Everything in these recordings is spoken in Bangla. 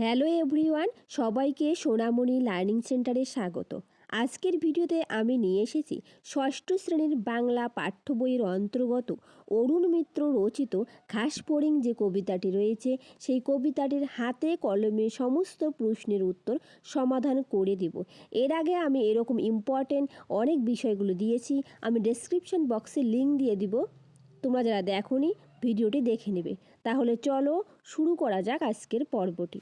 হ্যালো এভরিওয়ান, সবাইকে সোনামণি লার্নিং সেন্টারে স্বাগত। আজকের ভিডিওতে আমি নিয়ে এসেছি ষষ্ঠ শ্রেণির বাংলা পাঠ্য বইয়ের অন্তর্গত অরুণ মিত্র রচিত ঘাসফড়িং যে কবিতাটি রয়েছে, সেই কবিতাটির হাতে কলমে সমস্ত প্রশ্নের উত্তর সমাধান করে দিব। এর আগে আমি এরকম ইম্পর্টেন্ট অনেক বিষয়গুলো দিয়েছি, আমি ডেসক্রিপশন বক্সে লিঙ্ক দিয়ে দিব। তোমরা যারা দেখোনি, ভিডিওটি দেখে নেবে। তাহলে চলো শুরু করা যাক আজকের পর্বটি।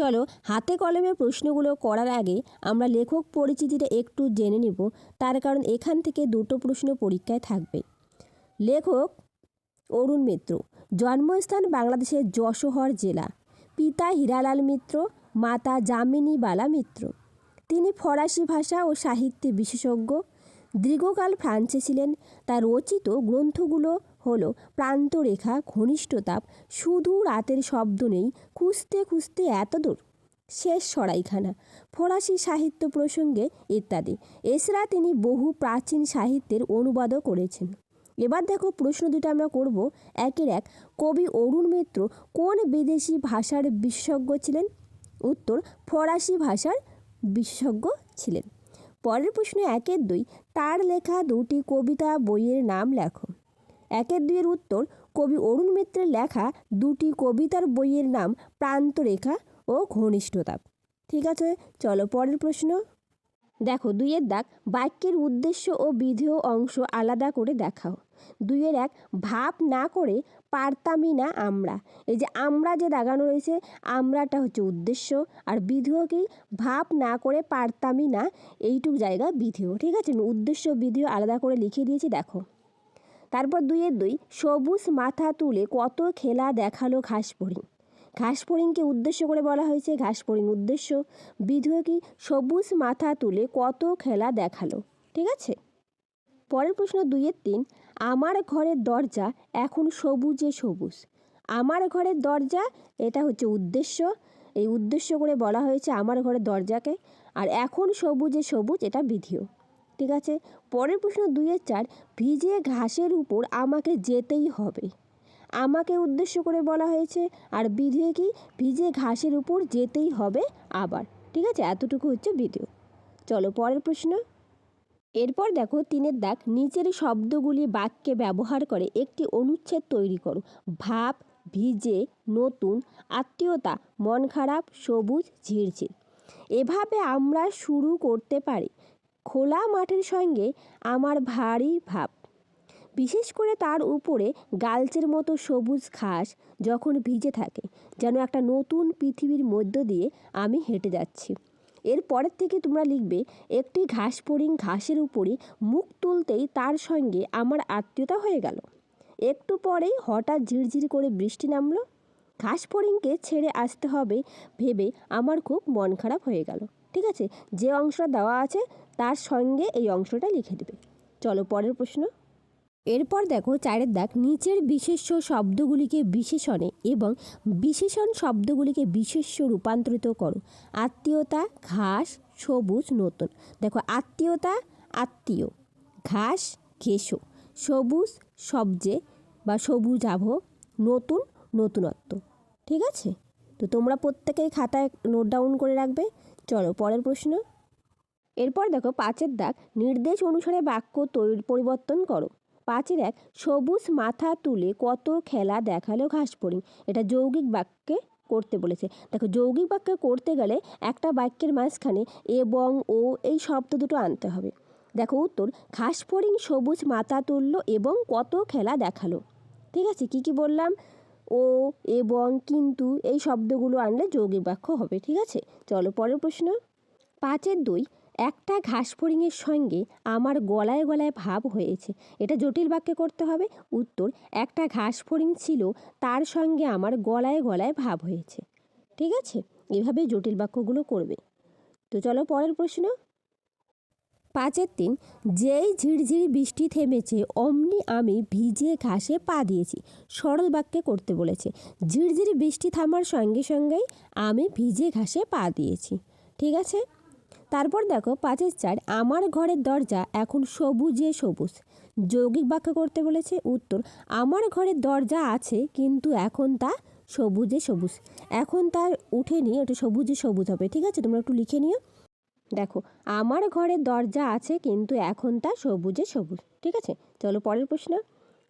চলো হাতে কলমে প্রশ্নগুলো করার আগে আমরা লেখক পরিচিতিটা একটু জেনে নিব। তার কারণ এখান থেকে দুটো প্রশ্ন পরীক্ষায় থাকবে। লেখক অরুণ মিত্র, জন্মস্থান বাংলাদেশের যশোহর জেলা। পিতা হীরালাল মিত্র, মাতা যামিনী বালা মিত্র। তিনি ফরাসি ভাষা ও সাহিত্যে বিশেষজ্ঞ। দীর্ঘকাল ফ্রান্সে ছিলেন। তার রচিত গ্রন্থগুলো হলো প্রান্তরেখা, ঘনিষ্ঠতাপ, শুধু রাতের শব্দ নেই, খুঁজতে খুঁজতে এত দূর। শেষ সরাইখানা। ফরাসি সাহিত্য প্রসঙ্গে ইত্যাদি। এছাড়া তিনি বহু প্রাচীন সাহিত্যের অনুবাদও করেছেন। এবার দেখো প্রশ্ন দুটো আমরা করব। একের এক, কবি অরুণ মিত্র কোন বিদেশি ভাষার বিশেষজ্ঞ ছিলেন? উত্তর, ফরাসি ভাষার বিশেষজ্ঞ ছিলেন। পরের প্রশ্ন একের দুই, তার লেখা দুটি কবিতা বইয়ের নাম লেখো। একের দুইয়ের উত্তর কবি অরুণ মিত্রের লেখা দুটি কবিতার বইয়ের নাম প্রান্তরেখা ও ঘনিষ্ঠতা। ঠিক আছে, চলো পরের প্রশ্ন। দেখো, দুইয়ের দাগ বাক্যের উদ্দেশ্য ও বিধেয় অংশ আলাদা করে দেখাও। দুইয়ের এক, ভাব না করে পারতামই না আমরা। এই যে আমরা যে দাগানো রয়েছে, আমরাটা হচ্ছে উদ্দেশ্য। আর বিধেয়কেই ভাব না করে পারতামই না, এইটুক জায়গা বিধেয়। ঠিক আছে, উদ্দেশ্য, বিধেয় আলাদা করে লিখে দিয়েছি, দেখো। তারপর দুইয়ের দুই সবুজ মাথা তুলে কত খেলা দেখাল ঘাস ফড়িং ঘাস ফড়িংকে উদ্দেশ্য করে বলা হয়েছে ঘাস ফড়িং উদ্দেশ্য। কি সবুজ মাথা তুলে কত খেলা দেখাল, ঠিক আছে? পরের প্রশ্ন দুইয়ের তিন, আমার ঘরের দরজা এখন সবুজে সবুজ। আমার ঘরের দরজা, এটা হচ্ছে উদ্দেশ্য। এই উদ্দেশ্য করে বলা হয়েছে, আমার ঘরের দরজাকে। আর এখন সবুজে সবুজ, এটা বিধিও ঠিক আছে? পরের প্রশ্ন দুই দুইয়ের চার, ভিজে ঘাসের উপর আমাকে যেতেই হবে। আমাকে উদ্দেশ্য করে বলা হয়েছে, আর বিধেয় কি? ভিজে ঘাসের উপর যেতেই হবে আবার। ঠিক আছে? এতটুকু হচ্ছে বিধেয় চলো পরের প্রশ্ন। এরপর দেখো তিনের দাগ, নিচের শব্দগুলি বাক্যে ব্যবহার করে একটি অনুচ্ছেদ তৈরি করো। ভাব, ভিজে, নতুন, আত্মীয়তা, মন খারাপ, সবুজ, ঝিরঝির। এভাবে আমরা শুরু করতে পারি। খোলা মাঠের সঙ্গে আমার ভারী ভাব। বিশেষ করে তার উপরে গালচের মতো সবুজ ঘাস যখন ভিজে থাকে, যেন একটা নতুন পৃথিবীর মধ্য দিয়ে আমি হেঁটে যাচ্ছি। এর পরের থেকে তোমরা লিখবে, একটি ঘাস ফড়িং ঘাসের উপরে মুখ তুলতেই তার সঙ্গে আমার আত্মীয়তা হয়ে গেল। একটু পরেই হঠাৎ ঝিরঝির করে বৃষ্টি নামলো। ঘাস ফড়িংকে ছেড়ে আসতে হবে ভেবে আমার খুব মন খারাপ হয়ে গেল। ঠিক আছে? যে অংশটা দেওয়া আছে, তার সঙ্গে এই অংশটা লিখে দেবে। চলো পরের প্রশ্ন। এরপর দেখো চারের দাগ নিচের বিশেষ্য শব্দগুলিকে বিশেষণে এবং বিশেষণ শব্দগুলিকে বিশেষ্য রূপান্তরিত করো। আত্মীয়তা, ঘাস, সবুজ, নতুন। দেখো আত্মীয়তা, আত্মীয়। ঘাস ঘেসো সবুজ, সবজে বা সবুজ আভ নতুন, নতুনত্ব। ঠিক আছে? তো তোমরা প্রত্যেকেই খাতায় নোট ডাউন করে রাখবে। চলো, পরের প্রশ্ন। এরপর দেখো, পাঁচের দাগ, নির্দেশ অনুসারে বাক্য তৈরি পরিবর্তন করো। পাঁচের এক, সবুজ মাথা তুলে কত খেলা দেখাল ঘাস ফড়িং এটা যৌগিক বাক্যে করতে বলেছে। দেখো, যৌগিক বাক্য করতে গেলে একটা বাক্যের মাঝখানে এবং ও, এই শব্দ দুটো আনতে হবে। দেখো, উত্তর ঘাস ফড়িং সবুজ মাথা তুলল এবং কত খেলা দেখাল। ঠিক আছে, কি কি বললাম? ও, এবং কিন্তু এই শব্দগুলো আনলে যৌগিক বাক্য হবে, ঠিক আছে? চলো পরের প্রশ্ন। পাঁচের দুই, একটা ঘাস ফড়িংয়ের সঙ্গে আমার গলায় গলায় ভাব হয়েছে। এটা জটিল বাক্যে করতে হবে। উত্তর, একটা ঘাস ফড়িং ছিল, তার সঙ্গে আমার গলায় গলায় ভাব হয়েছে। ঠিক আছে? এভাবে জটিল বাক্যগুলো করবে। তো চলো পরের প্রশ্ন। পাঁচের তিন যেই ঝিরঝির বৃষ্টি থেমেছে, অমনি আমি ভিজে ঘাসে পা দিয়েছি। সরল বাক্যে করতে বলেছে, ঝিরঝির বৃষ্টি থামার সঙ্গে সঙ্গেই আমি ভিজে ঘাসে পা দিয়েছি। ঠিক আছে? তারপর দেখো, পাঁচের চার, আমার ঘরের দরজা এখন সবুজে সবুজ। যৌগিক বাক্য করতে বলেছে, উত্তর, আমার ঘরের দরজা আছে, কিন্তু এখন তা সবুজে সবুজ। এখন তার উঠে নিয়ে ওটা সবুজে সবুজ হবে। ঠিক আছে? তোমরা একটু লিখে নিও। দেখো, আমার ঘরের দরজা আছে, কিন্তু এখন তা সবুজে সবুজ, ঠিক আছে? চলো পরের প্রশ্ন।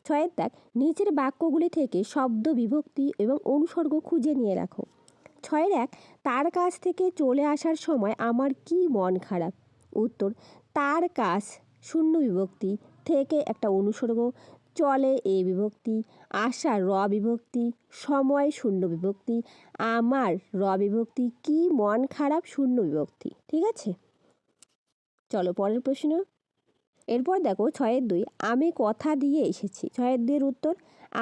ছয়ের দাগ, নিচের বাক্যগুলি থেকে শব্দ, বিভক্তি এবং অনুসর্গ খুঁজে নিয়ে রাখো। ছয়ের এক, তার কাছ থেকে চলে আসার সময় আমার কি মন খারাপ? উত্তর, তার কাছ, শূন্য বিভক্তি থেকে একটা অনুসর্গ। চলে এ বিভক্তি আসা র বিভক্তি, সময় শূন্য বিভক্তি, আমার র বিভক্তি কি মন খারাপ শূন্য বিভক্তি, ঠিক আছে? চলো পরের প্রশ্ন। এরপর দেখো ছয়ের দুই, আমি কথা দিয়ে এসেছি। ছয়ের দুইয়ের উত্তর,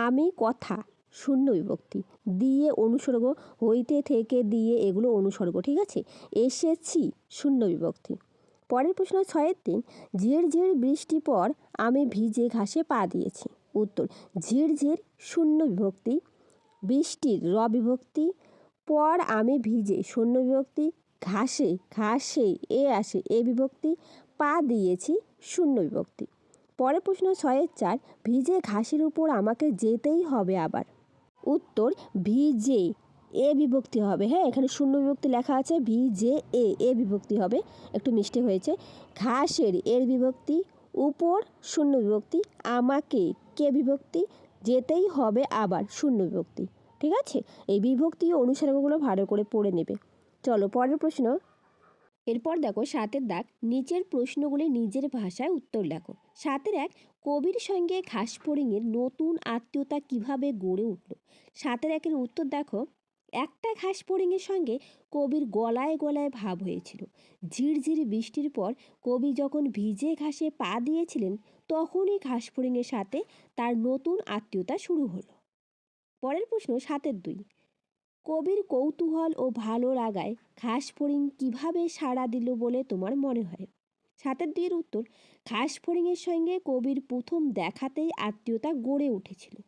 আমি কথা শূন্য বিভক্তি, দিয়ে অনুসর্গ, হইতে থেকে দিয়ে এগুলো অনুসর্গ, ঠিক আছে? এসেছি শূন্য বিভক্তি। পরের প্রশ্ন ছয়ের তিন ঝির ঝির বৃষ্টি পর আমি ভিজে ঘাসে পা দিয়েছি। উত্তর, ঝির ঝির শূন্য বিভক্তি। বৃষ্টির র বিভক্তি। পর আমি ভিজে শূন্য বিভক্তি। ঘাসে ঘাসে, এ আসে, এ বিভক্তি। পা দিয়েছি শূন্য বিভক্তি। পরের প্রশ্ন ছয়ের চার। ভিজে ঘাসের উপর আমাকে যেতেই হবে আবার। উত্তর, ভিজে এ বিভক্তি হবে। হ্যাঁ এখানে শূন্য বিভক্তি লেখা আছে, ভি, জে, এ। এ বিভক্তি হবে। একটু মিষ্টি হয়েছে। ঘাসের এর বিভক্তি, উপর শূন্য বিভক্তি, আমাকে কে বিভক্তি, যেতেই হবে আবার শূন্য বিভক্তি। ঠিক আছে? এই বিভক্তি ও অনুসারগুলো ভালো করে পড়ে নেবে। চলো, পরের প্রশ্ন। এরপর দেখো, সাতের দাগ, নিচের প্রশ্নগুলি নিজের ভাষায় উত্তর লেখো। সাতের এক, কবির সঙ্গে ঘাসফড়িংয়ের নতুন আত্মীয়তা কীভাবে গড়ে উঠল? সাতের একের উত্তর দেখো একটা ঘাসফড়িংয়ের সঙ্গে কবির গলায় গলায় ভাব হয়েছিল। ঝিরঝির বৃষ্টির পর কবি যখন ভিজে ঘাসে পা দিয়েছিলেন, তখনই ঘাসফড়িংয়ের সাথে তার নতুন আত্মীয়তা শুরু হলো। পরের প্রশ্ন সাতের দুই, কবির কৌতূহল ও ভালো লাগায় ঘাসফড়িং কীভাবে সাড়া দিল বলে তোমার মনে হয়? সাতের দুইয়ের উত্তর ঘাসফড়িংয়ের সঙ্গে কবির প্রথম দেখাতেই আত্মীয়তা গড়ে উঠেছিল।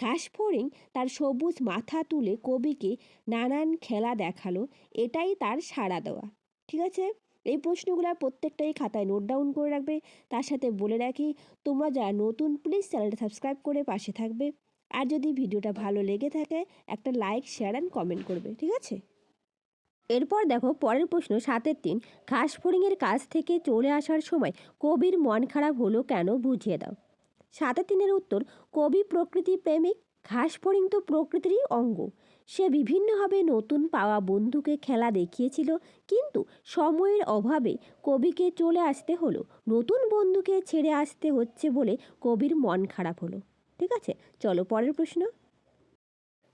ঘাসফড়িং তার সবুজ মাথা তুলে কবিকে নানান খেলা দেখাল, এটাই তার সাড়া দেওয়া। ঠিক আছে? এই প্রশ্নগুলো প্রত্যেকটাই খাতায় নোট ডাউন করে রাখবে। তার সাথে বলে রাখি, তোমরা যারা নতুন প্লিজ চ্যানেলটা সাবস্ক্রাইব করে পাশে থাকবে। আর যদি ভিডিওটা ভালো লেগে থাকে, একটা লাইক শেয়ার অ্যান্ড কমেন্ট করবে। ঠিক আছে? এরপর দেখো, পরের প্রশ্ন, সাতের তিন ঘাসফড়িংয়ের কাছ থেকে চলে আসার সময় কবির মন খারাপ হলো কেন, বুঝিয়ে দাও। সাতের তিনের উত্তর, কবি প্রকৃতি প্রেমিক ঘাসফড়িং তো প্রকৃতিরই অঙ্গ। সে বিভিন্নভাবে নতুন পাওয়া বন্ধুকে খেলা দেখিয়েছিল, কিন্তু সময়ের অভাবে কবিকে চলে আসতে হলো। নতুন বন্ধুকে ছেড়ে আসতে হচ্ছে বলে কবির মন খারাপ হলো। ঠিক আছে, চলো পরের প্রশ্ন।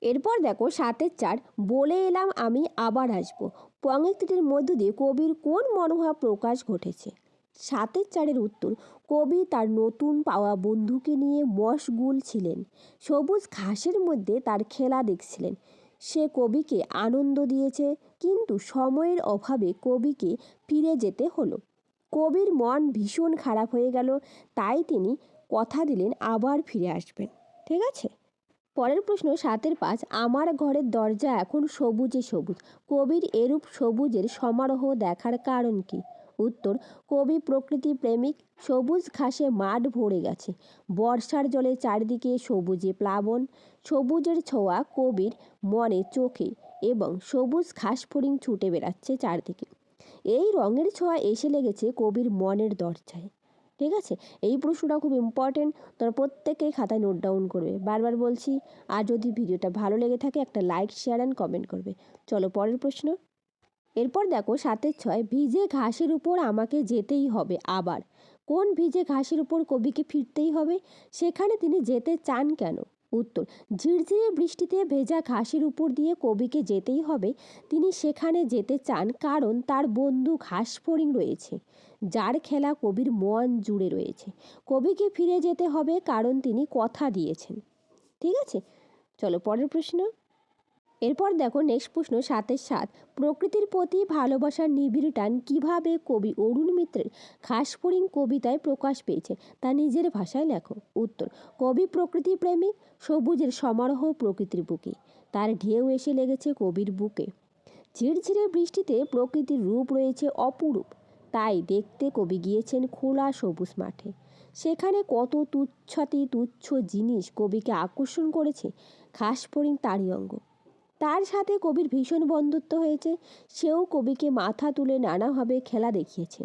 এরপর দেখো সাতের চার, বলে এলাম আমি আবার আসব। পঙ্ক্তিটির মধ্য দিয়ে কবির কোন মনোভাব প্রকাশ ঘটেছে? সাতের চারের উত্তর, কবি তার নতুন পাওয়া বন্ধুকে নিয়ে মশগুল ছিলেন সবুজ ঘাসের মধ্যে তার খেলা দেখছিলেন। সে কবিকে আনন্দ দিয়েছে, কিন্তু সময়ের অভাবে কবিকে ফিরে যেতে হলো। কবির মন ভীষণ খারাপ হয়ে গেল, তাই তিনি কথা দিলেন, আবার ফিরে আসবেন। ঠিক আছে? পরের প্রশ্ন, সাতের পাঁচ, আমার ঘরের দরজা এখন সবুজে সবুজ। কবির এরূপ সবুজের সমারোহ দেখার কারণ কি? উত্তর, কবি প্রকৃতি প্রেমিক, সবুজ ঘাসে মাঠ ভরে গেছে। বর্ষার জলে চারিদিকে সবুজে প্লাবন, সবুজের ছোঁয়া কবির মনে চোখে এবং সবুজ ঘাস ফড়িং ছুটে বেড়াচ্ছে চারদিকে। এই রঙের ছোঁয়া এসে লেগেছে কবির মনের দরজায়। ঠিক আছে? এই প্রশ্নটা খুব ইম্পর্টেন্ট তোমরা প্রত্যেকেই খাতায় নোট ডাউন করবে। বারবার বলছি, আর যদি ভিডিওটা ভালো লেগে থাকে, একটা লাইক শেয়ার অ্যান্ড কমেন্ট করবে। চলো, পরের প্রশ্ন। এরপর দেখো সাতের ছয়, ভিজে ঘাসের উপর আমাকে যেতেই হবে আবার। কোন ভিজে ঘাসের উপর কবিকে ফিরতেই হবে? সেখানে তিনি যেতে চান কেন? উত্তর, ঝিরঝিরে বৃষ্টিতে ভেজা ঘাসের উপর দিয়ে কবিকে যেতেই হবে। তিনি সেখানে যেতে চান কারণ তার বন্ধু ঘাস ফড়িং রয়েছে। যার খেলা কবির মন জুড়ে রয়েছে। কবিকে ফিরে যেতে হবে কারণ তিনি কথা দিয়েছেন। ঠিক আছে? চলো পরের প্রশ্ন। এরপর দেখো নেক্সট প্রশ্ন সাতের সাত। প্রকৃতির প্রতি ভালোবাসার নিবিড় টান কীভাবে কবি অরুণ মিত্রের ঘাসফড়িং কবিতায় প্রকাশ পেয়েছে তা নিজের ভাষায় লেখো। উত্তর, কবি প্রকৃতি প্রেমিক, সবুজের সমারোহ প্রকৃতির বুকে। তার ঢেউ এসে লেগেছে কবির বুকে। ঝিরঝিরে বৃষ্টিতে প্রকৃতির রূপ রয়েছে অপরূপ। তাই দেখতে কবি গিয়েছেন খোলা সবুজ মাঠে। সেখানে কত তুচ্ছাতি তুচ্ছ জিনিস কবিকে আকর্ষণ করেছে। ঘাসফড়িং তারই অঙ্গ। তার সাথে কবির ভীষণ বন্ধুত্ব হয়েছে। সেও কবিকে মাথা তুলে নানাভাবে খেলা দেখিয়েছে।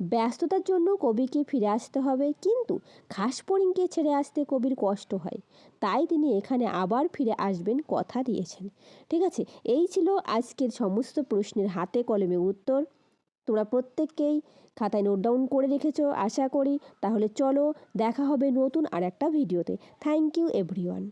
ব্যস্ততার জন্য কবিকে ফিরে আসতে হবে, কিন্তু খাসপরিংকে ছেড়ে আসতে কবির কষ্ট হয়। তাই তিনি এখানে আবার ফিরে আসবেন কথা দিয়েছেন। ঠিক আছে, এই ছিল আজকের সমস্ত প্রশ্নের হাতে কলমে উত্তর। তোমরা প্রত্যেককেই খাতায় নোট ডাউন করে রেখেছো, আশা করি। তাহলে চলো, দেখা হবে নতুন আর একটা ভিডিওতে। Thank you everyone